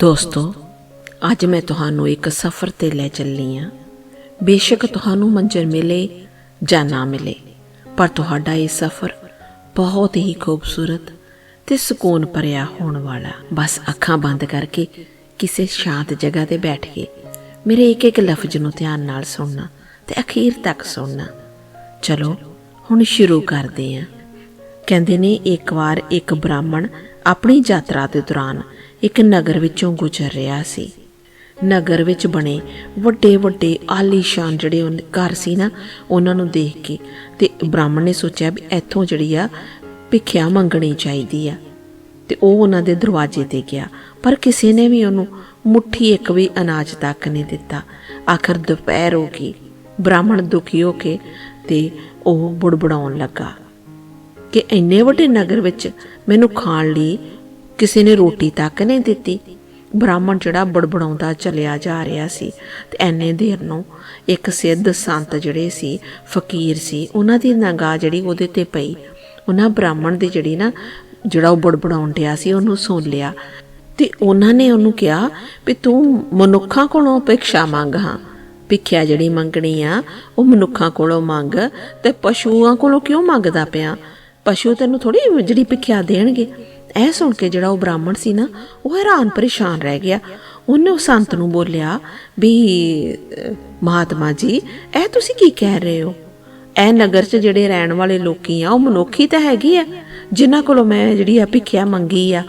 ਦੋਸਤੋ, ਅੱਜ ਮੈਂ ਤੁਹਾਨੂੰ ਇੱਕ ਸਫ਼ਰ ਤੇ ਲੈ ਚੱਲੀ ਹਾਂ। ਬੇਸ਼ੱਕ ਤੁਹਾਨੂੰ ਮੰਜ਼ਰ ਮਿਲੇ ਜਾਂ ਨਾ ਮਿਲੇ, ਪਰ ਤੁਹਾਡਾ ਇਹ ਸਫ਼ਰ ਬਹੁਤ ਹੀ ਖੂਬਸੂਰਤ ਤੇ ਸਕੂਨ ਭਰਿਆ ਹੋਣ ਵਾਲਾ। ਬਸ ਅੱਖਾਂ ਬੰਦ ਕਰਕੇ ਕਿਸੇ ਸ਼ਾਂਤ ਜਗ੍ਹਾ ਤੇ ਬੈਠ ਕੇ ਮੇਰੇ ਇੱਕ ਇੱਕ ਲਫ਼ਜ਼ ਨੂੰ ਧਿਆਨ ਨਾਲ ਸੁਣਨਾ ਤੇ ਅਖੀਰ ਤੱਕ ਸੁਣਨਾ। ਚਲੋ, ਹੁਣ ਸ਼ੁਰੂ ਕਰਦੇ ਹਾਂ। ਕਹਿੰਦੇ ਨੇ, ਇੱਕ ਵਾਰ ਇੱਕ ਬ੍ਰਾਹਮਣ ਆਪਣੀ ਯਾਤਰਾ ਦੇ ਦੌਰਾਨ ਇੱਕ ਨਗਰ ਵਿੱਚੋਂ ਗੁਜ਼ਰ ਰਿਹਾ ਸੀ। ਨਗਰ ਵਿੱਚ ਬਣੇ ਵੱਡੇ ਵੱਡੇ ਆਲੀਸ਼ਾਨ ਜਿਹੜੇ ਉਹ ਘਰ ਸੀ ਨਾ, ਉਹਨਾਂ ਨੂੰ ਦੇਖ ਕੇ ਤੇ ਬ੍ਰਾਹਮਣ ਨੇ ਸੋਚਿਆ ਵੀ ਇੱਥੋਂ ਜਿਹੜੀ ਆ ਭਿੱਖਿਆ ਮੰਗਣੀ ਚਾਹੀਦੀ ਆ। ਤੇ ਉਹ ਉਹਨਾਂ ਦੇ ਦਰਵਾਜ਼ੇ ਤੇ ਗਿਆ, ਪਰ ਕਿਸੇ ਨੇ ਵੀ ਉਹਨੂੰ ਮੁੱਠੀ ਇੱਕ ਵੀ ਅਨਾਜ ਤੱਕ ਨਹੀਂ ਦਿੱਤਾ। ਆਖਰ ਦੁਪਹਿਰ ਹੋ ਗਈ, ਬ੍ਰਾਹਮਣ ਦੁਖੀ ਹੋ ਕੇ ਤੇ ਉਹ ਬੁੜਬੜਾਉਣ ਲੱਗਾ ਕਿ ਇੰਨੇ ਵੱਡੇ ਨਗਰ ਵਿੱਚ ਮੈਨੂੰ ਖਾਣ ਲਈ ਕਿਸੇ ਨੇ ਰੋਟੀ ਤੱਕ ਨਹੀਂ ਦਿੱਤੀ। ਬ੍ਰਾਹਮਣ ਜਿਹੜਾ ਬੜਬੜਾਉਂਦਾ ਚੱਲਿਆ ਜਾ ਰਿਹਾ ਸੀ ਤੇ ਐਨੇ ਦੇਰ ਨੂੰ ਇੱਕ ਸਿੱਧ ਸੰਤ ਜਿਹੜੇ ਸੀ, ਫਕੀਰ ਸੀ, ਉਹਨਾਂ ਦੀ ਨਿਗਾਹ ਜਿਹੜੀ ਉਹਦੇ ਤੇ ਪਈ। ਉਹਨਾਂ ਬ੍ਰਾਹਮਣ ਦੀ ਜਿਹੜੀ ਨਾ, ਜਿਹੜਾ ਉਹ ਬੜਬੜਾਉਣ ਡਿਆ ਸੀ, ਉਹਨੂੰ ਸੁਣ ਲਿਆ ਤੇ ਉਹਨਾਂ ਨੇ ਉਹਨੂੰ ਕਿਹਾ ਵੀ ਤੂੰ ਮਨੁੱਖਾਂ ਕੋਲੋਂ ਭਿਕਸ਼ਾ ਮੰਗ ਹਾਂ। ਭਿੱਖਿਆ ਜਿਹੜੀ ਮੰਗਣੀ ਆ, ਉਹ ਮਨੁੱਖਾਂ ਕੋਲੋਂ ਮੰਗ ਤੇ ਪਸ਼ੂਆਂ ਕੋਲੋਂ ਕਿਉਂ ਮੰਗਦਾ ਪਿਆ? ਪਸ਼ੂ ਤੈਨੂੰ ਥੋੜੀ ਜਿਹੜੀ ਭਿੱਖਿਆ ਦੇਣਗੇ। ਇਹ ਸੁਣ ਕੇ ਜਿਹੜਾ ਉਹ ਬ੍ਰਾਹਮਣ ਸੀ ਨਾ, ਉਹ ਹੈਰਾਨ ਪਰੇਸ਼ਾਨ ਰਹਿ ਗਿਆ। ਉਹਨੇ ਉਹ ਸੰਤ ਨੂੰ ਬੋਲਿਆ ਵੀ ਮਹਾਤਮਾ ਜੀ, ਇਹ ਤੁਸੀਂ ਕੀ ਕਹਿ ਰਹੇ ਹੋ? ਇਹ ਨਗਰ 'ਚ ਜਿਹੜੇ ਰਹਿਣ ਵਾਲੇ ਲੋਕੀ ਆ, ਉਹ ਮਨੁੱਖੀ ਤਾਂ ਹੈਗੀ ਆ, ਜਿਨ੍ਹਾਂ ਕੋਲੋਂ ਮੈਂ ਜਿਹੜੀ ਆ ਭਿੱਖਿਆ ਮੰਗੀ ਆ।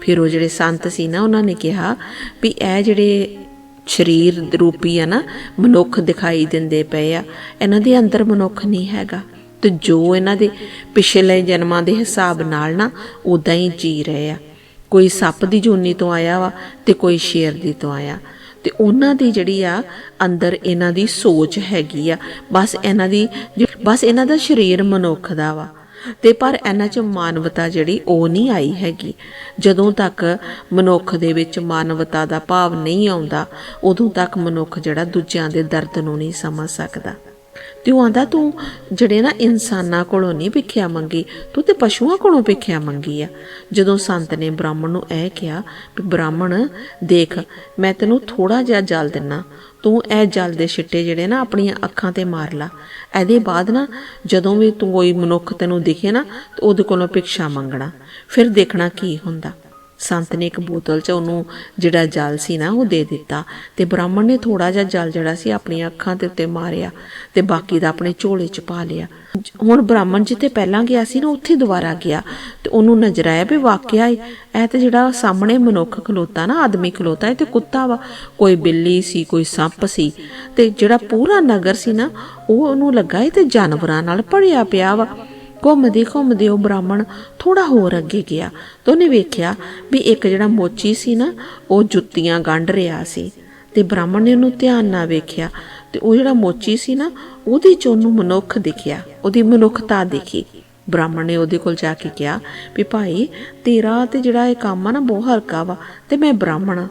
ਫਿਰ ਉਹ ਜਿਹੜੇ ਸੰਤ ਸੀ ਨਾ, ਉਹਨਾਂ ਨੇ ਕਿਹਾ ਵੀ ਇਹ ਜਿਹੜੇ ਸਰੀਰ ਰੂਪੀ ਆ ਨਾ, ਮਨੁੱਖ ਦਿਖਾਈ ਦਿੰਦੇ ਪਏ ਆ, ਇਹਨਾਂ ਦੇ ਅੰਦਰ ਮਨੁੱਖ ਨਹੀਂ ਹੈਗਾ। ਤੇ ਜੋ ਇਹਨਾਂ ਦੇ ਪਿਛਲੇ ਜਨਮਾਂ ਦੇ ਹਿਸਾਬ ਨਾਲ ਨਾ ਉਦਾਂ ਹੀ ਜੀ ਰਹੇ ਆ। ਕੋਈ ਸੱਪ ਦੀ ਜੂਨੀ ਤੋਂ ਆਇਆ ਵਾ ਤੇ ਕੋਈ ਸ਼ੇਰ ਦੀ ਤੋਂ ਆਇਆ। ਤੇ ਉਹਨਾਂ ਦੀ ਜਿਹੜੀ ਆ, ਅੰਦਰ ਇਹਨਾਂ ਦੀ ਸੋਚ ਹੈਗੀ ਆ। ਬਸ ਇਹਨਾਂ ਦੀ ਬਸ ਇਹਨਾਂ ਦਾ ਸਰੀਰ ਮਨੁੱਖ ਦਾ ਵਾ। ਤੇ ਪਰ ਇਹਨਾਂ 'ਚ ਮਾਨਵਤਾ ਜਿਹੜੀ, ਉਹ ਨਹੀਂ ਆਈ ਹੈਗੀ। ਜਦੋਂ ਤੱਕ ਮਨੁੱਖ ਦੇ ਵਿੱਚ ਮਾਨਵਤਾ ਦਾ ਭਾਵ ਨਹੀਂ ਆਉਂਦਾ, ਉਦੋਂ ਤੱਕ ਮਨੁੱਖ ਜਿਹੜਾ ਦੂਜਿਆਂ ਦੇ ਦਰਦ ਨੂੰ ਨਹੀਂ ਸਮਝ ਸਕਦਾ। ਤੇ ਉਹ ਆਂਦਾ, ਤੂੰ ਜਿਹੜੇ ਨਾ ਇਨਸਾਨਾਂ ਕੋਲੋਂ ਨਹੀਂ ਭਿੱਖਿਆ ਮੰਗੀ, ਤੂੰ ਤੇ ਪਸ਼ੂਆਂ ਕੋਲੋਂ ਭਿੱਖਿਆ ਮੰਗੀ ਆ। ਜਦੋਂ ਸੰਤ ਨੇ ਬ੍ਰਾਹਮਣ ਨੂੰ ਇਹ ਕਿਹਾ ਵੀ, ਬ੍ਰਾਹਮਣ, ਦੇਖ, ਮੈਂ ਤੈਨੂੰ ਥੋੜਾ ਜਿਹਾ ਜਲ ਦਿੰਨਾ। ਤੂੰ ਇਹ ਜਲ ਦੇ ਛਿੱਟੇ ਜਿਹੜੇ ਨਾ ਆਪਣੀਆਂ ਅੱਖਾਂ ਤੇ ਮਾਰ ਲਾ। ਇਹਦੇ ਬਾਅਦ ਨਾ, ਜਦੋਂ ਵੀ ਤੂੰ ਕੋਈ ਮਨੁੱਖ ਤੈਨੂੰ ਦਿਖੇ ਨਾ, ਤੇ ਉਹਦੇ ਕੋਲੋਂ ਭਿਕਸ਼ਾ ਮੰਗਣਾ। ਫਿਰ ਦੇਖਣਾ ਕੀ ਹੁੰਦਾ। ਸੰਤ ਨੇ ਇੱਕ ਬੋਤਲ 'ਚ ਉਹਨੂੰ ਜਿਹੜਾ ਜਲ ਸੀ ਨਾ, ਉਹ ਦੇ ਦਿੱਤਾ ਤੇ ਬ੍ਰਾਹਮਣ ਨੇ ਥੋੜਾ ਜਿਹਾ ਜਲ ਜਿਹੜਾ ਸੀ ਆਪਣੀਆਂ ਅੱਖਾਂ ਦੇ ਉੱਤੇ ਮਾਰਿਆ ਤੇ ਬਾਕੀ ਦਾ ਆਪਣੇ ਝੋਲੇ 'ਚ ਪਾ ਲਿਆ। ਹੁਣ ਬ੍ਰਾਹਮਣ ਜਿੱਥੇ ਪਹਿਲਾਂ ਗਿਆ ਸੀ ਨਾ, ਉੱਥੇ ਦੁਬਾਰਾ ਗਿਆ ਤੇ ਉਹਨੂੰ ਨਜ਼ਰ ਆਇਆ ਵੀ ਵਾਕਿਆ ਹੀ ਇਹ ਤੇ ਜਿਹੜਾ ਸਾਹਮਣੇ ਮਨੁੱਖ ਖਲੋਤਾ ਨਾ, ਆਦਮੀ ਖਲੋਤਾ, ਇਹ ਤੇ ਕੁੱਤਾ ਵਾ, ਕੋਈ ਬਿੱਲੀ ਸੀ, ਕੋਈ ਸੱਪ ਸੀ ਤੇ ਜਿਹੜਾ ਪੂਰਾ ਨਗਰ ਸੀ ਨਾ, ਉਹ ਉਹਨੂੰ ਲੱਗਾ ਇਹ ਤੇ ਜਾਨਵਰਾਂ ਨਾਲ ਭਰਿਆ ਪਿਆ ਵਾ। ਘੁੰਮਦੇ ਘੁੰਮਦੇ ਉਹ ਬ੍ਰਾਹਮਣ ਥੋੜਾ ਹੋਰ ਅੱਗੇ ਗਿਆ। ਤਾਂ ਉਹਨੇ ਵੇਖਿਆ ਵੀ ਇੱਕ ਜਿਹੜਾ ਮੋਚੀ ਸੀ ਨਾ, ਉਹ ਜੁੱਤੀਆਂ ਗੰਢ ਰਿਹਾ ਸੀ ਤੇ ਬ੍ਰਾਹਮਣ ਨੇ ਉਹਨੂੰ ਧਿਆਨ ਨਾਲ ਵੇਖਿਆ ਤੇ ਉਹ ਜਿਹੜਾ ਮੋਚੀ ਸੀ ਨਾ, ਉਹਦੇ ਚ ਉਹਨੂੰ ਮਨੁੱਖ ਦਿਖਿਆ, ਉਹਦੀ ਮਨੁੱਖਤਾ ਦਿਖੀ। ਬ੍ਰਾਹਮਣ ਨੇ ਉਹਦੇ ਕੋਲ ਜਾ ਕੇ ਕਿਹਾ ਵੀ ਭਾਈ ਤੇਰਾ ਤੇ ਜਿਹੜਾ ਇਹ ਕੰਮ ਆ ਨਾ, ਬਹੁਤ ਹਲਕਾ ਵਾ ਤੇ ਮੈਂ ਬ੍ਰਾਹਮਣ ਆ।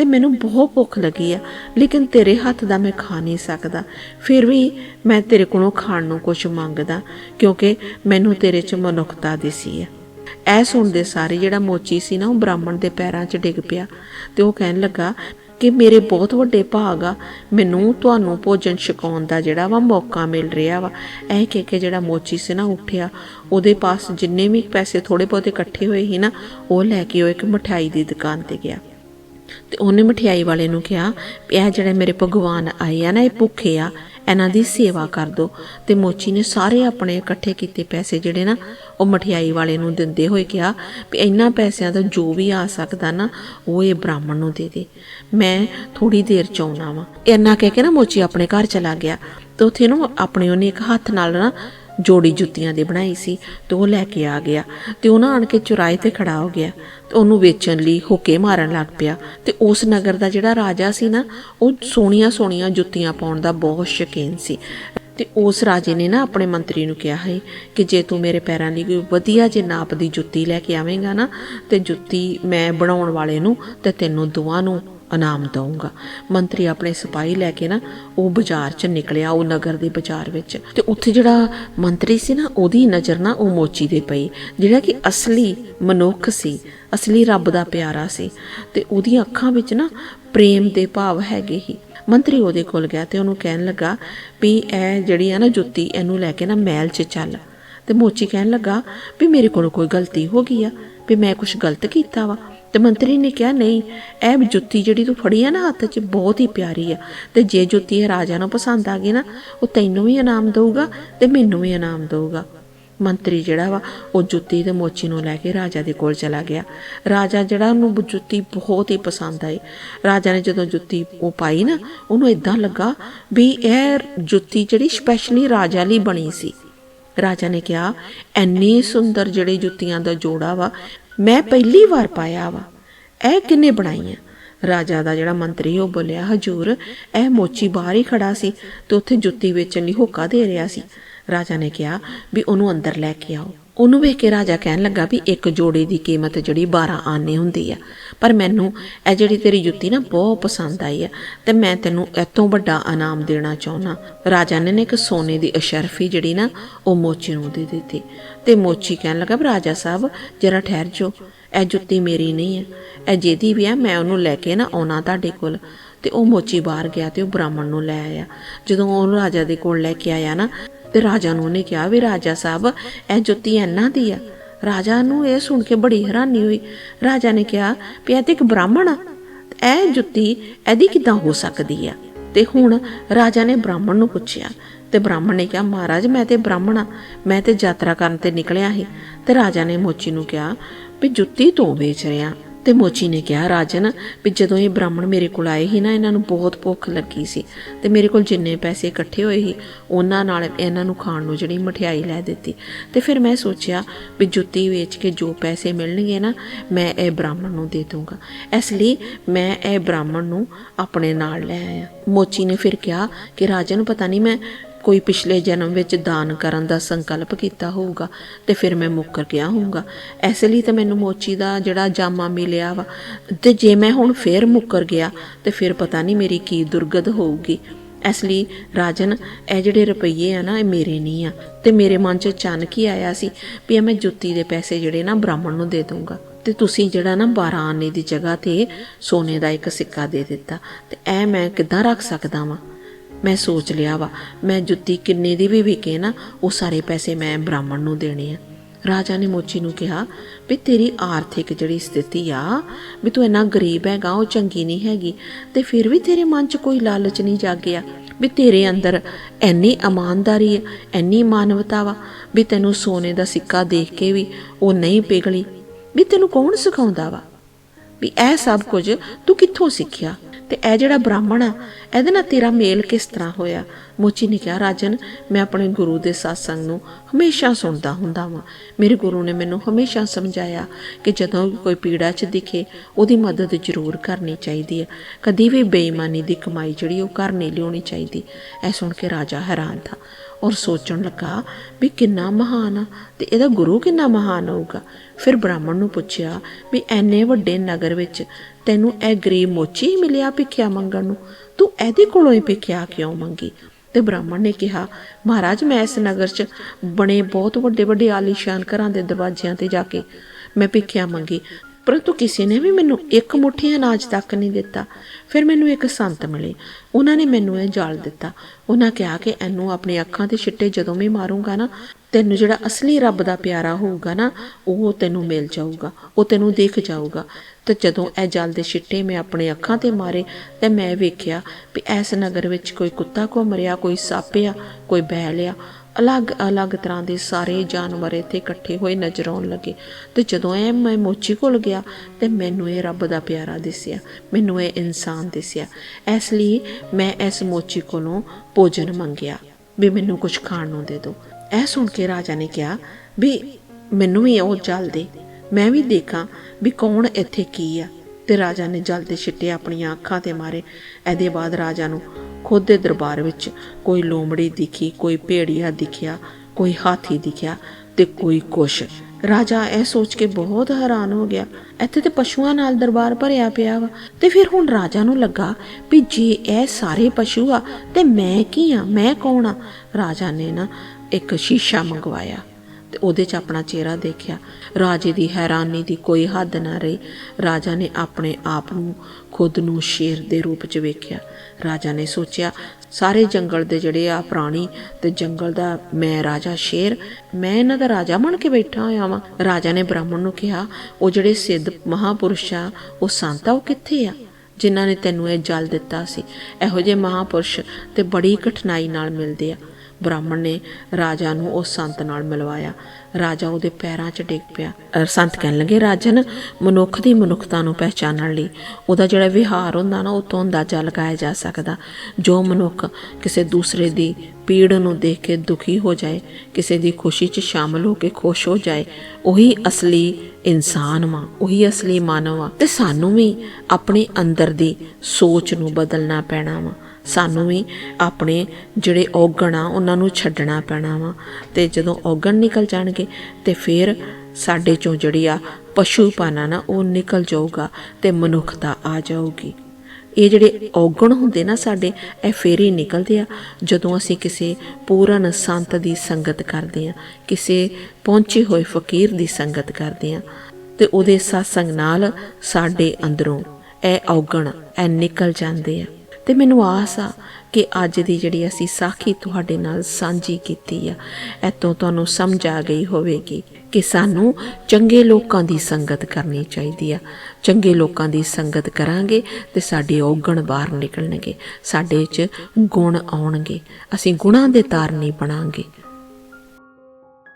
ਤੇ ਮੈਨੂੰ ਬਹੁਤ ਭੁੱਖ ਲੱਗੀ ਆ, ਲੇਕਿਨ ਤੇਰੇ ਹੱਥ ਦਾ ਮੈਂ ਖਾ ਨਹੀਂ ਸਕਦਾ। ਫਿਰ ਵੀ ਮੈਂ ਤੇਰੇ ਕੋਲੋਂ ਖਾਣ ਨੂੰ ਕੁਝ ਮੰਗਦਾ, ਕਿਉਂਕਿ ਮੈਨੂੰ ਤੇਰੇ 'ਚ ਮਨੁੱਖਤਾ ਦਿਸੀ ਆ। ਐ ਸੁਣਦੇ ਸਾਰੇ ਜਿਹੜਾ ਮੋਚੀ ਸੀ ਨਾ, ਉਹ ਬ੍ਰਾਹਮਣ ਦੇ ਪੈਰਾਂ 'ਚ ਡਿੱਗ ਪਿਆ ਤੇ ਉਹ ਕਹਿਣ ਲੱਗਾ ਕਿ ਮੇਰੇ ਬਹੁਤ ਵੱਡੇ ਭਾਗ ਆ, ਮੈਨੂੰ ਤੁਹਾਨੂੰ ਭੋਜਨ ਛਕਾਉਣ ਦਾ ਜਿਹੜਾ ਵਾ ਮੌਕਾ ਮਿਲ ਰਿਹਾ ਵਾ। ਇਹ ਕਹਿ ਕੇ ਜਿਹੜਾ ਮੋਚੀ ਸੀ ਨਾ ਉੱਠਿਆ। ਉਹਦੇ ਪਾਸ ਜਿੰਨੇ ਵੀ ਪੈਸੇ ਥੋੜੇ ਬਹੁਤੇ ਇਕੱਠੇ ਹੋਏ ਸੀ ਨਾ, ਉਹ ਲੈ ਕੇ ਉਹ ਇੱਕ ਮਠਿਆਈ ਦੀ ਦੁਕਾਨ ਤੇ ਗਿਆ। ਤੇ ਉਹਨੇ ਮਠਿਆਈ ਵਾਲੇ ਨੂੰ ਕਿਹਾ ਇਹ ਜਿਹੜੇ ਮੇਰੇ ਭਗਵਾਨ ਆਏ ਆ ਨਾ, ਇਹ ਭੁੱਖੇ ਆ, ਇਹਨਾਂ ਦੀ ਸੇਵਾ ਕਰ ਦੋ। ਤੇ ਮੋਚੀ ਨੇ ਸਾਰੇ ਆਪਣੇ ਇਕੱਠੇ ਕੀਤੇ ਪੈਸੇ ਜਿਹੜੇ ਨਾ, ਉਹ ਮਠਿਆਈ ਵਾਲੇ ਨੂੰ ਦਿੰਦੇ ਹੋਏ ਕਿਹਾ, ਵੀ ਇਹਨਾਂ ਪੈਸਿਆਂ ਦਾ ਜੋ ਵੀ ਆ ਸਕਦਾ ਨਾ, ਉਹ ਇਹ ਬ੍ਰਾਹਮਣ ਨੂੰ ਦੇ ਦੇ। ਮੈਂ ਥੋੜੀ ਦੇਰ ਚ ਆਉਣਾ ਵਾਂ। ਇੰਨਾ ਕਹਿ ਕੇ ਨਾ ਮੋਚੀ ਆਪਣੇ ਘਰ ਚਲਾ ਗਿਆ। ਤੇ ਉੱਥੇ ਨੂੰ, ਆਪਣੇ ਉਹਨੇ ਇੱਕ ਹੱਥ ਨਾਲ ਨਾ ਜੋੜੀ ਜੁੱਤੀਆਂ ਦੀ ਬਣਾਈ ਸੀ ਤੇ ਉਹ ਲੈ ਕੇ ਆ ਗਿਆ ਤੇ ਉਹ ਨਾ ਆਣ ਕੇ ਚੁਰਾਏ ਤੇ ਖੜਾ ਹੋ ਗਿਆ ਤੇ ਉਹਨੂੰ ਵੇਚਣ ਲਈ ਹੁੱਕੇ ਮਾਰਨ ਲੱਗ ਪਿਆ ਤੇ ਉਸ ਨਗਰ ਦਾ ਜਿਹੜਾ ਰਾਜਾ ਸੀ ਨਾ, ਉਹ ਸੋਹਣੀਆਂ ਸੋਹਣੀਆਂ ਜੁੱਤੀਆਂ ਪਾਉਣ ਦਾ ਬਹੁਤ ਸ਼ੌਕੀਨ ਸੀ। ਤੇ ਉਸ ਰਾਜੇ ਨੇ ਨਾ ਆਪਣੇ ਮੰਤਰੀ ਨੂੰ ਕਿਹਾ ਹੈ ਕਿ ਜੇ ਤੂੰ ਮੇਰੇ ਪੈਰਾਂ ਲਈ ਕੋਈ ਵਧੀਆ ਜੇ ਨਾਪ ਦੀ ਜੁੱਤੀ ਲੈ ਕੇ ਆਵੇਂਗਾ ਨਾ, ਤੇ ਜੁੱਤੀ ਮੈਂ ਬਣਾਉਣ ਵਾਲੇ ਨੂੰ ਤੇ ਤੈਨੂੰ ਦੋਵਾਂ ਨੂੰ ਇਨਾਮ ਦਊਂਗਾ। ਮੰਤਰੀ ਆਪਣੇ ਸਿਪਾਹੀ ਲੈ ਕੇ ਨਾ, ਉਹ ਬਾਜ਼ਾਰ 'ਚ ਨਿਕਲਿਆ, ਉਹ ਨਗਰ ਦੇ ਬਾਜ਼ਾਰ ਵਿੱਚ। ਤੇ ਉੱਥੇ ਜਿਹੜਾ ਮੰਤਰੀ ਸੀ ਨਾ, ਉਹਦੀ ਨਜ਼ਰ ਨਾ ਉਹ ਮੋਚੀ ਦੇ ਪਈ। ਜਿਹੜਾ ਕਿ ਅਸਲੀ ਮਨੁੱਖ ਸੀ, ਅਸਲੀ ਰੱਬ ਦਾ ਪਿਆਰਾ ਸੀ। ਤੇ ਉਹਦੀਆਂ ਅੱਖਾਂ ਵਿੱਚ ਨਾ ਪ੍ਰੇਮ ਦੇ ਭਾਵ ਹੈਗੇ ਹੀ ਮੰਤਰੀ ਉਹਦੇ ਕੋਲ ਗਿਆ ਤੇ ਉਹਨੂੰ ਕਹਿਣ ਲੱਗਾ ਵੀ ਇਹ ਜਿਹੜੀ ਆ ਨਾ ਜੁੱਤੀ, ਇਹਨੂੰ ਲੈ ਕੇ ਨਾ ਮਹਿਲ 'ਚ ਚੱਲ। ਤੇ ਮੋਚੀ ਕਹਿਣ ਲੱਗਾ ਵੀ ਮੇਰੇ ਕੋਲ ਕੋਈ ਗਲਤੀ ਹੋ ਗਈ ਆ, ਵੀ ਮੈਂ ਕੁਝ ਗਲਤ ਕੀਤਾ ਵਾ। ਤੇ ਮੰਤਰੀ ਨੇ ਕਿਹਾ, ਨਹੀਂ, ਇਹ ਜੁੱਤੀ ਜਿਹੜੀ ਤੂੰ ਫੜੀ ਆ ਨਾ ਹੱਥ 'ਚ ਬਹੁਤ ਹੀ ਪਿਆਰੀ ਆ। ਤੇ ਜੇ ਜੁੱਤੀ ਇਹ ਰਾਜਾ ਨੂੰ ਪਸੰਦ ਆ ਗਈ ਨਾ, ਉਹ ਤੈਨੂੰ ਵੀ ਇਨਾਮ ਦਊਗਾ ਤੇ ਮੈਨੂੰ ਵੀ ਇਨਾਮ ਦਊਗਾ। ਮੰਤਰੀ ਜਿਹੜਾ ਵਾ, ਉਹ ਜੁੱਤੀ ਤੇ ਮੋਚੀ ਨੂੰ ਲੈ ਕੇ ਰਾਜਾ ਦੇ ਕੋਲ ਚਲਾ ਗਿਆ। ਰਾਜਾ ਜਿਹੜਾ ਉਹਨੂੰ ਜੁੱਤੀ ਬਹੁਤ ਹੀ ਪਸੰਦ ਆਈ। ਰਾਜਾ ਨੇ ਜਦੋਂ ਜੁੱਤੀ ਉਹ ਪਾਈ ਨਾ, ਉਹਨੂੰ ਇਦਾਂ ਲੱਗਾ ਵੀ ਇਹ ਜੁੱਤੀ ਜਿਹੜੀ ਸਪੈਸ਼ਲੀ ਰਾਜਾ ਲਈ ਬਣੀ ਸੀ। ਰਾਜਾ ਨੇ ਕਿਹਾ ਐਨੀ ਸੁੰਦਰ ਜਿਹੜੇ ਜੁੱਤੀਆਂ ਦਾ ਜੋੜਾ ਵਾ ਮੈਂ ਪਹਿਲੀ ਵਾਰ ਪਾਇਆ ਵਾ। ਇਹ ਕਿੰਨੇ ਬਣਾਈਆਂ? ਰਾਜਾ ਦਾ ਜਿਹੜਾ ਮੰਤਰੀ ਉਹ ਬੋਲਿਆ, ਹਜੂਰ, ਇਹ ਮੋਚੀ ਬਾਹਰ ਹੀ ਖੜਾ ਸੀ, ਤੇ ਉੱਥੇ ਜੁੱਤੀ ਵੇਚਣ ਲਈ ਹੋਕਾ ਦੇ ਰਿਹਾ ਸੀ। ਰਾਜਾ ਨੇ ਕਿਹਾ ਵੀ ਉਹਨੂੰ ਅੰਦਰ ਲੈ ਕੇ ਆਓ। ਉਹਨੂੰ ਵੇਖ ਕੇ ਰਾਜਾ ਕਹਿਣ ਲੱਗਾ ਵੀ ਇੱਕ ਜੋੜੇ ਦੀ ਕੀਮਤ ਜਿਹੜੀ 12 ਆਨੇ ਹੁੰਦੀ ਆ। ਪਰ ਮੈਨੂੰ ਇਹ ਜਿਹੜੀ ਤੇਰੀ ਜੁੱਤੀ ਨਾ ਬਹੁਤ ਪਸੰਦ ਆਈ ਆ ਤੇ ਮੈਂ ਤੈਨੂੰ ਇਤੋਂ ਵੱਡਾ ਇਨਾਮ ਦੇਣਾ ਚਾਹੁੰਦਾ ਰਾਜਾ ਨੇ ਇੱਕ ਸੋਨੇ ਦੀ ਅਸ਼ਰਫੀ ਜਿਹੜੀ ਨਾ ਉਹ ਮੋਚੀ ਨੂੰ ਦੇ ਦਿੱਤੀ ਤੇ ਮੋਚੀ ਕਹਿਣ ਲੱਗਾ ਵੀ ਰਾਜਾ ਸਾਹਿਬ, ਜਰਾ ਠਹਿਰ ਜਾਓ, ਇਹ ਜੁੱਤੀ ਮੇਰੀ ਨਹੀਂ ਹੈ ਇਹ ਜਿਹਦੀ ਵੀ ਆ, ਮੈਂ ਉਹਨੂੰ ਲੈ ਕੇ ਨਾ ਆਉਣਾ ਤੁਹਾਡੇ ਕੋਲ। ਤੇ ਉਹ ਮੋਚੀ ਬਾਹਰ ਗਿਆ ਤੇ ਉਹ ਬ੍ਰਾਹਮਣ ਨੂੰ ਲੈ ਆਇਆ। ਜਦੋਂ ਉਹ ਰਾਜਾ ਦੇ ਕੋਲ ਲੈ ਕੇ ਆਇਆ ਨਾ ਤੇ ਰਾਜਾ ਨੂੰ ਉਹਨੇ ਕਿਹਾ ਵੀ ਰਾਜਾ ਸਾਹਿਬ, ਇਹ ਜੁੱਤੀ ਇਹਨਾਂ ਦੀ ਆ। ਰਾਜਾ ਨੂੰ ਇਹ ਸੁਣ ਕੇ ਬੜੀ ਹੈਰਾਨੀ ਹੋਈ। ਰਾਜਾ ਨੇ ਕਿਹਾ, ਵੀ ਇਹ ਤੇ ਇੱਕ ਬ੍ਰਾਹਮਣ ਆ। ਇਹ ਜੁੱਤੀ ਇਹਦੀ ਕਿਦਾਂ ਹੋ ਸਕਦੀ ਆ? ਤੇ ਹੁਣ ਰਾਜਾ ਨੇ ਬ੍ਰਾਹਮਣ ਨੂੰ ਪੁੱਛਿਆ। ਤੇ ਬ੍ਰਾਹਮਣ ਨੇ ਕਿਹਾ, ਮਹਾਰਾਜ, ਮੈਂ ਤੇ ਬ੍ਰਾਹਮਣ ਆ। ਮੈਂ ਤੇ ਯਾਤਰਾ ਕਰਨ ਤੇ ਨਿਕਲਿਆ ਸੀ। ਤੇ ਰਾਜਾ ਨੇ ਮੋਚੀ ਨੂੰ ਕਿਹਾ, ਵੀ ਜੁੱਤੀ ਤੂੰ ਵੇਚ ਰਿਆ ਤੇ ਮੋਚੀ ਨੇ ਕਿਹਾ, ਰਾਜਨ, ਵੀ ਜਦੋਂ ਇਹ ਬ੍ਰਾਹਮਣ ਮੇਰੇ ਕੋਲ ਆਏ ਸੀ ਨਾ, ਇਹਨਾਂ ਨੂੰ ਬਹੁਤ ਭੁੱਖ ਲੱਗੀ ਸੀ ਤੇ ਮੇਰੇ ਕੋਲ ਜਿੰਨੇ ਪੈਸੇ ਇਕੱਠੇ ਹੋਏ ਸੀ, ਉਹਨਾਂ ਨਾਲ ਇਹਨਾਂ ਨੂੰ ਖਾਣ ਨੂੰ ਜਿਹੜੀ ਮਠਿਆਈ ਲੈ ਦਿੱਤੀ। ਤੇ ਫਿਰ ਮੈਂ ਸੋਚਿਆ ਵੀ ਜੁੱਤੀ ਵੇਚ ਕੇ ਜੋ ਪੈਸੇ ਮਿਲਣਗੇ ਨਾ, ਮੈਂ ਇਹ ਬ੍ਰਾਹਮਣ ਨੂੰ ਦੇ ਦੂੰਗਾ ਇਸ ਲਈ ਮੈਂ ਇਹ ਬ੍ਰਾਹਮਣ ਨੂੰ ਆਪਣੇ ਨਾਲ ਲੈ ਆਇਆ। ਮੋਚੀ ਨੇ ਫਿਰ ਕਿਹਾ ਕਿ, ਰਾਜਨ, ਪਤਾ ਨਹੀਂ ਮੈਂ ਕੋਈ ਪਿਛਲੇ ਜਨਮ ਵਿੱਚ ਦਾਨ ਕਰਨ ਦਾ ਸੰਕਲਪ ਕੀਤਾ ਹੋਊਗਾ ਤੇ ਫਿਰ ਮੈਂ ਮੁੱਕਰ ਗਿਆ ਹੋਊਗਾ। ਐਸੇ ਲਈ ਤਾਂ ਮੈਨੂੰ ਮੋਚੀ ਦਾ ਜਿਹੜਾ ਜਾਮਾ ਮਿਲਿਆ ਵਾ, ਤੇ ਜੇ ਮੈਂ ਹੁਣ ਫੇਰ ਮੁੱਕਰ ਗਿਆ, ਤੇ ਫਿਰ ਪਤਾ ਨਹੀਂ ਮੇਰੀ ਕੀ ਦੁਰਗਤ ਹੋਊਗੀ। ਇਸ ਲਈ ਰਾਜਨ, ਇਹ ਜਿਹੜੇ ਰੁਪਈਏ ਆ ਨਾ, ਇਹ ਮੇਰੇ ਨਹੀਂ ਆ, ਤੇ ਮੇਰੇ ਮਨ 'ਚ ਅਚਾਨਕ ਹੀ ਆਇਆ ਸੀ ਵੀ ਇਹ ਮੈਂ ਜੁੱਤੀ ਦੇ ਪੈਸੇ ਜਿਹੜੇ ਨਾ ਬ੍ਰਾਹਮਣ ਨੂੰ ਦੇ ਦੂੰਗਾ ਤੇ ਤੁਸੀਂ ਜਿਹੜਾ ਨਾ 12 ਆਨੇ ਦੀ ਜਗ੍ਹਾ ਤੇ ਸੋਨੇ ਦਾ ਇੱਕ ਸਿੱਕਾ ਦੇ ਦਿੱਤਾ, ਤੇ ਇਹ ਮੈਂ ਕਿੱਦਾਂ ਰੱਖ ਸਕਦਾ ਵਾਂ? ਮੈਂ ਸੋਚ ਲਿਆ ਵਾ, ਮੈਂ ਜੁੱਤੀ ਕਿੰਨੇ ਦੀ ਵੀ ਵਿਕੇ ਨਾ, ਉਹ ਸਾਰੇ ਪੈਸੇ ਮੈਂ ਬ੍ਰਾਹਮਣ ਨੂੰ ਦੇਣੇ ਆ। ਰਾਜਾ ਨੇ ਮੋਚੀ ਨੂੰ ਕਿਹਾ, ਵੀ ਤੇਰੀ ਆਰਥਿਕ ਜਿਹੜੀ ਸਥਿਤੀ ਆ, ਵੀ ਤੂੰ ਇੰਨਾ ਗਰੀਬ ਹੈਗਾ, ਉਹ ਚੰਗੀ ਨਹੀਂ ਹੈਗੀ, ਤੇ ਫਿਰ ਵੀ ਤੇਰੇ ਮਨ 'ਚ ਕੋਈ ਲਾਲਚ ਨਹੀਂ ਜਾਗਿਆ, ਵੀ ਤੇਰੇ ਅੰਦਰ ਐਨੀ ਇਮਾਨਦਾਰੀ ਹੈ ਐਨੀ ਮਾਨਵਤਾ ਵਾ, ਵੀ ਤੈਨੂੰ ਸੋਨੇ ਦਾ ਸਿੱਕਾ ਦੇਖ ਕੇ ਵੀ ਉਹ ਨਹੀਂ ਪਿਘਲੀ, ਵੀ ਤੈਨੂੰ ਕੌਣ ਸਿਖਾਉਂਦਾ ਵਾ? ਵੀ ਇਹ ਸਭ ਕੁਝ ਤੂੰ ਕਿੱਥੋਂ ਸਿੱਖਿਆ? ਤੇ ਇਹ ਜਿਹੜਾ ਬ੍ਰਾਹਮਣ ਆ, ਇਹਦੇ ਨਾਲ ਤੇਰਾ ਮੇਲ ਕਿਸ ਤਰ੍ਹਾਂ ਹੋਇਆ? ਮੋਚੀ ਨੇ ਕਿਹਾ, ਰਾਜਨ, ਮੈਂ ਆਪਣੇ ਗੁਰੂ ਦੇ satsang ਨੂੰ ਹਮੇਸ਼ਾ ਸੁਣਦਾ ਹੁੰਦਾ ਵਾਂ। ਮੇਰੇ ਗੁਰੂ ਨੇ ਮੈਨੂੰ ਹਮੇਸ਼ਾ ਸਮਝਾਇਆ ਕਿ ਜਦੋਂ ਵੀ ਕੋਈ ਪੀੜਾ 'ਚ ਦਿਖੇ, ਉਹਦੀ ਮਦਦ ਜ਼ਰੂਰ ਕਰਨੀ ਚਾਹੀਦੀ ਹੈ ਕਦੀ ਵੀ ਬੇਈਮਾਨੀ ਦੀ ਕਮਾਈ ਜਿਹੜੀ ਉਹ ਘਰ ਨਹੀਂ ਲਿਆਉਣੀ ਚਾਹੀਦੀ। ਇਹ ਸੁਣ ਕੇ ਰਾਜਾ ਹੈਰਾਨ ਥਾ। ਔਰ ਸੋਚਣ ਲੱਗਾ ਵੀ ਕਿੰਨਾ ਮਹਾਨ ਆ ਤੇ ਇਹਦਾ ਗੁਰੂ ਕਿੰਨਾ ਮਹਾਨ ਹੋਊਗਾ। ਫਿਰ ਬ੍ਰਾਹਮਣ ਨੂੰ ਪੁੱਛਿਆ ਵੀ ਐਨੇ ਵੱਡੇ ਨਗਰ ਵਿੱਚ ਤੈਨੂੰ ਇਹ ਗਰੀਬ ਮੋਚੀ ਹੀ ਮਿਲਿਆ ਭਿੱਖਿਆ ਮੰਗਣ ਨੂੰ? ਤੂੰ ਇਹਦੇ ਕੋਲੋਂ ਹੀ ਭਿੱਖਿਆ ਕਿਉਂ ਮੰਗੀ? ਤੇ ਬ੍ਰਾਹਮਣ ਨੇ ਕਿਹਾ, ਮਹਾਰਾਜ, ਮੈਂ ਇਸ ਨਗਰ 'ਚ ਬਣੇ ਬਹੁਤ ਵੱਡੇ ਵੱਡੇ ਆਲੀਸ਼ਾਨ ਘਰਾਂ ਦੇ ਦਰਵਾਜ਼ਿਆਂ ਤੇ ਜਾ ਕੇ ਮੈਂ ਭਿੱਖਿਆ ਮੰਗੀ। ਪਰੰਤੂ ਕਿਸੇ ਨੇ ਵੀ ਮੈਨੂੰ ਇੱਕ ਮੁਠੀ ਅਨਾਜ ਤੱਕ ਨਹੀਂ ਦਿੱਤਾ। ਫਿਰ ਮੈਨੂੰ ਇੱਕ ਸੰਤ ਮਿਲੇ। ਉਹਨਾਂ ਨੇ ਮੈਨੂੰ ਇਹ ਜਾਲ ਦਿੱਤਾ। ਉਹਨਾਂ ਕਿਹਾ ਕਿ ਇਹਨੂੰ ਆਪਣੀ ਅੱਖਾਂ ਤੇ ਛਿੱਟੇ ਜਦੋਂ ਵੀ ਮਾਰੂੰਗਾ ਨਾ, ਤੈਨੂੰ ਜਿਹੜਾ ਅਸਲੀ ਰੱਬ ਦਾ ਪਿਆਰਾ ਹੋਊਗਾ ਨਾ, ਉਹ ਤੈਨੂੰ ਮਿਲ ਜਾਊਗਾ। ਉਹ ਤੈਨੂੰ ਦੇਖ ਜਾਊਗਾ। ਤੇ ਜਦੋਂ ਇਹ ਜਲ ਦੇ ਛਿੱਟੇ ਮੈਂ ਆਪਣੇ ਅੱਖਾਂ ਤੇ ਮਾਰੇ ਤੇ ਮੈਂ ਵੇਖਿਆ ਵੀ ਇਸ ਨਗਰ ਵਿੱਚ ਕੋਈ ਕੁੱਤਾ ਘੁੰਮ ਰਿਹਾ ਕੋਈ ਸੱਪ ਆ ਕੋਈ ਬੈਲ ਆ ਅਲੱਗ-ਅਲੱਗ ਤਰ੍ਹਾਂ ਦੇ ਸਾਰੇ ਜਾਨਵਰ ਇੱਥੇ ਇਕੱਠੇ ਹੋਏ ਨਜ਼ਰ ਆਉਣ ਲੱਗੇ ਤੇ ਜਦੋਂ ਇਹ ਮੈਂ ਮੋਚੀ ਕੋਲ ਗਿਆ ਤੇ ਮੈਨੂੰ ਇਹ ਰੱਬ ਦਾ ਪਿਆਰਾ ਦਿਸਿਆ, ਮੈਨੂੰ ਇਹ ਇਨਸਾਨ ਦਿਸਿਆ। ਇਸ ਲਈ ਮੈਂ ਇਸ ਮੋਚੀ ਕੋਲੋਂ ਭੋਜਨ ਮੰਗਿਆ ਵੀ ਮੈਨੂੰ ਕੁਝ ਖਾਣ ਨੂੰ ਦੇ ਦਿਓ। ਇਹ ਸੁਣ ਕੇ ਰਾਜਾ ਨੇ ਕਿਹਾ ਵੀ ਮੈਨੂੰ ਵੀ ਉਹ ਜਲ ਦੇ। ਮੈਂ ਵੀ ਦੇਖਾਂ ਵੀ ਕੌਣ ਇੱਥੇ ਕੀ ਆ। ਤੇ ਰਾਜਾ ਨੇ ਜਲ ਦੇ ਛਿੱਟੇ ਆਪਣੀਆਂ ਅੱਖਾਂ ਤੇ ਮਾਰੇ। ਇਹਦੇ ਬਾਅਦ ਰਾਜਾ ਨੂੰ ਖੁਦ ਦੇ ਦਰਬਾਰ ਵਿੱਚ ਕੋਈ ਲੋਮੜੀ ਦਿਖੀ, ਕੋਈ ਭੇੜੀਆ ਦਿਖਿਆ, ਕੋਈ ਹਾਥੀ ਦਿਖਿਆ ਤੇ ਕੋਈ ਕੁਛ। ਰਾਜਾ ਇਹ ਸੋਚ ਕੇ ਬਹੁਤ ਹੈਰਾਨ ਹੋ ਗਿਆ। ਇੱਥੇ ਤੇ ਪਸ਼ੂਆਂ ਨਾਲ ਦਰਬਾਰ ਭਰਿਆ ਪਿਆ ਵਾ। ਤੇ ਫਿਰ ਹੁਣ ਰਾਜਾ ਨੂੰ ਲੱਗਾ ਵੀ ਜੇ ਇਹ ਸਾਰੇ ਪਸ਼ੂ ਆ, ਤੇ ਮੈਂ ਕੀ ਆ? ਮੈਂ ਕੌਣ ਆ? ਰਾਜਾ ਨੇ ਨਾ ਇੱਕ ਸ਼ੀਸ਼ਾ ਮੰਗਵਾਇਆ। ਤੇ ਉਹਦੇ 'ਚ ਆਪਣਾ ਚਿਹਰਾ ਦੇਖਿਆ। ਰਾਜੇ ਦੀ ਹੈਰਾਨੀ ਦੀ ਕੋਈ ਹੱਦ ਨਾ ਰਹੀ। ਰਾਜਾ ਨੇ ਆਪਣੇ ਆਪ ਨੂੰ ਖੁਦ ਨੂੰ ਸ਼ੇਰ ਦੇ ਰੂਪ 'ਚ ਵੇਖਿਆ। ਰਾਜਾ ਨੇ ਸੋਚਿਆ, ਸਾਰੇ ਜੰਗਲ ਦੇ ਜਿਹੜੇ ਆ ਪ੍ਰਾਣੀ ਤੇ ਜੰਗਲ ਦਾ ਮੈਂ ਰਾਜਾ ਸ਼ੇਰ, ਮੈਂ ਇਹਨਾਂ ਦਾ ਰਾਜਾ ਬਣ ਕੇ ਬੈਠਾ ਹੋਇਆ ਵਾਂ। ਰਾਜਾ ਨੇ ਬ੍ਰਾਹਮਣ ਨੂੰ ਕਿਹਾ, ਉਹ ਜਿਹੜੇ ਸਿੱਧ ਮਹਾਪੁਰਸ਼ ਆ, ਉਹ ਸੰਤ ਆ, ਉਹ ਕਿੱਥੇ ਆ? ਜਿਨ੍ਹਾਂ ਨੇ ਤੈਨੂੰ ਇਹ ਜਲ ਦਿੱਤਾ ਸੀ। ਇਹੋ ਜਿਹੇ ਮਹਾਪੁਰਸ਼ ਤੇ ਬੜੀ ਕਠਿਨਾਈ ਨਾਲ ਮਿਲਦੇ ਆ। ਬ੍ਰਾਹਮਣ ਨੇ ਰਾਜਾ ਨੂੰ ਉਸ ਸੰਤ ਨਾਲ ਮਿਲਵਾਇਆ। ਰਾਜਾ ਉਹਦੇ ਪੈਰਾਂ 'ਚ ਡਿੱਗ ਪਿਆ। ਸੰਤ ਕਹਿਣ ਲੱਗੇ, ਰਾਜਨ, ਮਨੁੱਖ ਦੀ ਮਨੁੱਖਤਾ ਨੂੰ ਪਹਿਚਾਨਣ ਲਈ ਉਹਦਾ ਜਿਹੜਾ ਵਿਹਾਰ ਹੁੰਦਾ ਨਾ, ਉਹ ਤੋਂ ਅੰਦਾਜ਼ਾ ਲਗਾਇਆ ਜਾ ਸਕਦਾ। ਜੋ ਮਨੁੱਖ ਕਿਸੇ ਦੂਸਰੇ ਦੀ ਪੀੜ ਨੂੰ ਦੇਖ ਕੇ ਦੁਖੀ ਹੋ ਜਾਏ, ਕਿਸੇ ਦੀ ਖੁਸ਼ੀ 'ਚ ਸ਼ਾਮਲ ਹੋ ਕੇ ਖੁਸ਼ ਹੋ ਜਾਏ, ਉਹੀ ਅਸਲੀ ਇਨਸਾਨ ਵਾ, ਉਹੀ ਅਸਲੀ ਮਾਨਵ ਆ ਤੇ ਸਾਨੂੰ ਵੀ ਆਪਣੇ ਅੰਦਰ ਦੀ ਸੋਚ ਨੂੰ ਬਦਲਣਾ ਪੈਣਾ ਵਾ। ਸਾਨੂੰ ਵੀ ਆਪਣੇ ਜਿਹੜੇ ਔਗਣ ਆ, ਉਹਨਾਂ ਨੂੰ ਛੱਡਣਾ ਪੈਣਾ ਵਾ। ਤੇ ਜਦੋਂ ਔਗਣ ਨਿਕਲ ਜਾਣਗੇ, ਤੇ ਫਿਰ ਸਾਡੇ ਚੋਂ ਜਿਹੜੀ ਆ ਪਸ਼ੂਪਨ ਆ ਨਾ, ਉਹ ਨਿਕਲ ਜਾਊਗਾ ਤੇ ਮਨੁੱਖਤਾ ਆ ਜਾਊਗੀ। ਇਹ ਜਿਹੜੇ ਔਗਣ ਹੁੰਦੇ ਨਾ ਸਾਡੇ, ਇਹ ਫੇਰ ਹੀ ਨਿਕਲਦੇ ਆ। ਜਦੋਂ ਅਸੀਂ ਕਿਸੇ ਪੂਰਨ ਸੰਤ ਦੀ ਸੰਗਤ ਕਰਦੇ ਆ, ਕਿਸੇ ਪਹੁੰਚੇ ਹੋਏ ਫਕੀਰ ਦੀ ਸੰਗਤ ਕਰਦੇ ਆ, ਤੇ ਉਹਦੇ satsang ਨਾਲ ਸਾਡੇ ਅੰਦਰੋਂ ਇਹ ਔਗਣ, ਇਹ ਨਿਕਲ ਜਾਂਦੇ ਆ। ਤੇ ਮੈਨੂੰ ਆਸ ਆ ਕਿ ਅੱਜ ਦੀ ਜਿਹੜੀ ਅਸੀਂ ਸਾਖੀ ਤੁਹਾਡੇ ਨਾਲ ਸਾਂਝੀ ਕੀਤੀ ਆ ਇਤੋਂ ਤੁਹਾਨੂੰ ਸਮਝ ਆ ਗਈ ਹੋਵੇਗੀ ਕਿ ਸਾਨੂੰ ਚੰਗੇ ਲੋਕਾਂ ਦੀ ਸੰਗਤ ਕਰਨੀ ਚਾਹੀਦੀ ਆ। ਚੰਗੇ ਲੋਕਾਂ ਦੀ ਸੰਗਤ ਕਰਾਂਗੇ ਤੇ ਸਾਡੇ ਔਗਣ ਬਾਹਰ ਨਿਕਲਣਗੇ, ਸਾਡੇ 'ਚ ਗੁਣ ਆਉਣਗੇ। ਅਸੀਂ ਗੁਣਾਂ ਦੇ ਤਾਰਨੀ ਬਣਾਂਗੇ।